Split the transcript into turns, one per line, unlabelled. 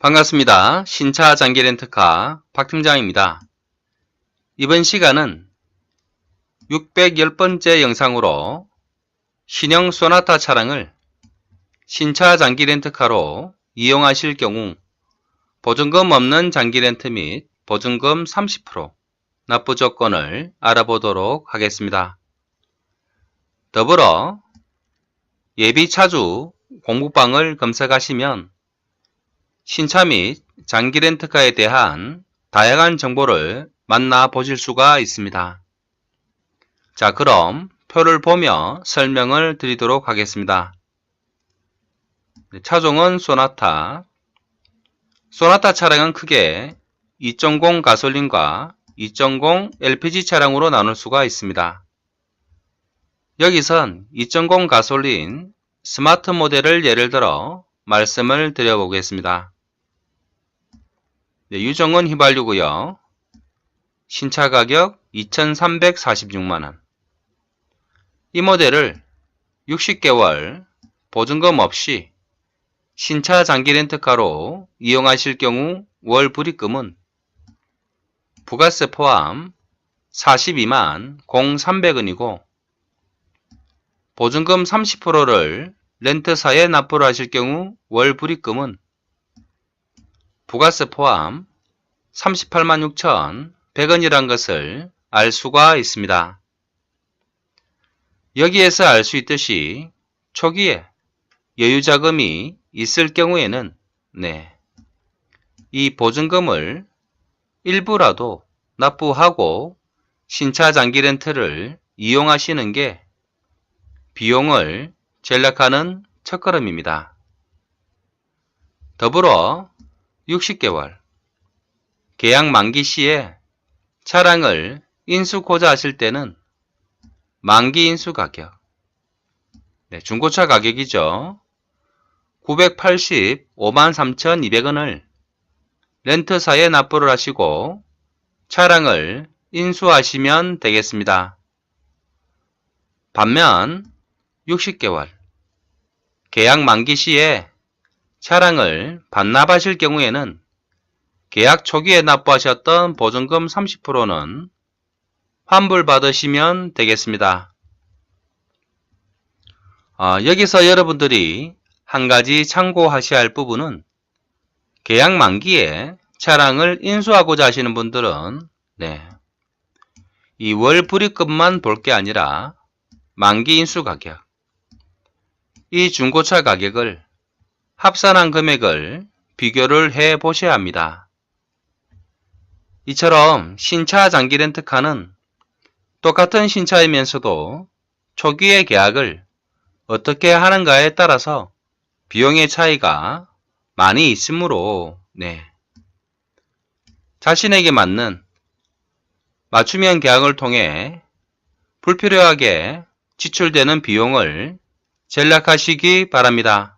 반갑습니다. 신차 장기 렌트카 박 팀장입니다. 이번 시간은 610번째 영상으로 신형 소나타 차량을 신차 장기 렌트카로 이용하실 경우 보증금 없는 장기 렌트 및 보증금 30% 납부 조건을 알아보도록 하겠습니다. 더불어 예비 차주 공부방을 검색하시면 신차 및 장기 렌트카에 대한 다양한 정보를 만나보실 수가 있습니다. 자, 그럼 표를 보며 설명을 드리도록 하겠습니다. 네, 차종은 소나타. 소나타 차량은 크게 2.0 가솔린과 2.0 LPG 차량으로 나눌 수가 있습니다. 여기선 2.0 가솔린 스마트 모델을 예를 들어 말씀을 드려보겠습니다. 네, 유정은 휘발유고요. 신차 가격 2,346만원. 이 모델을 60개월 보증금 없이 신차 장기 렌트카로 이용하실 경우 월 불입금은 부가세 포함 42만 0,300원이고 보증금 30%를 렌트사에 납부를 하실 경우 월 불입금은 부가세 포함 38만 6천 100원이란 것을 알 수가 있습니다. 여기에서 알 수 있듯이 초기에 여유 자금이 있을 경우에는 네, 이 보증금을 일부라도 납부하고 신차 장기 렌트를 이용하시는 게 비용을 전략하는 첫걸음입니다. 더불어 60개월 계약 만기 시에 차량을 인수코자 하실 때는 만기 인수 가격 네, 중고차 가격이죠. 985만 3,200원을 렌트사에 납부를 하시고 차량을 인수하시면 되겠습니다. 반면 60개월 계약 만기 시에 차량을 반납하실 경우에는 계약 초기에 납부하셨던 보증금 30%는 환불받으시면 되겠습니다. 어, 여기서 여러분들이 한 가지 참고하셔야 할 부분은 계약 만기에 차량을 인수하고자 하시는 분들은 네, 이 월 불입금만 볼 게 아니라 만기 인수 가격, 이 중고차 가격을 합산한 금액을 비교를 해 보셔야 합니다. 이처럼 신차 장기 렌트카는 똑같은 신차이면서도 초기의 계약을 어떻게 하는가에 따라서 비용의 차이가 많이 있으므로 네. 자신에게 맞는 맞춤형 계약을 통해 불필요하게 지출되는 비용을 전략하시기 바랍니다.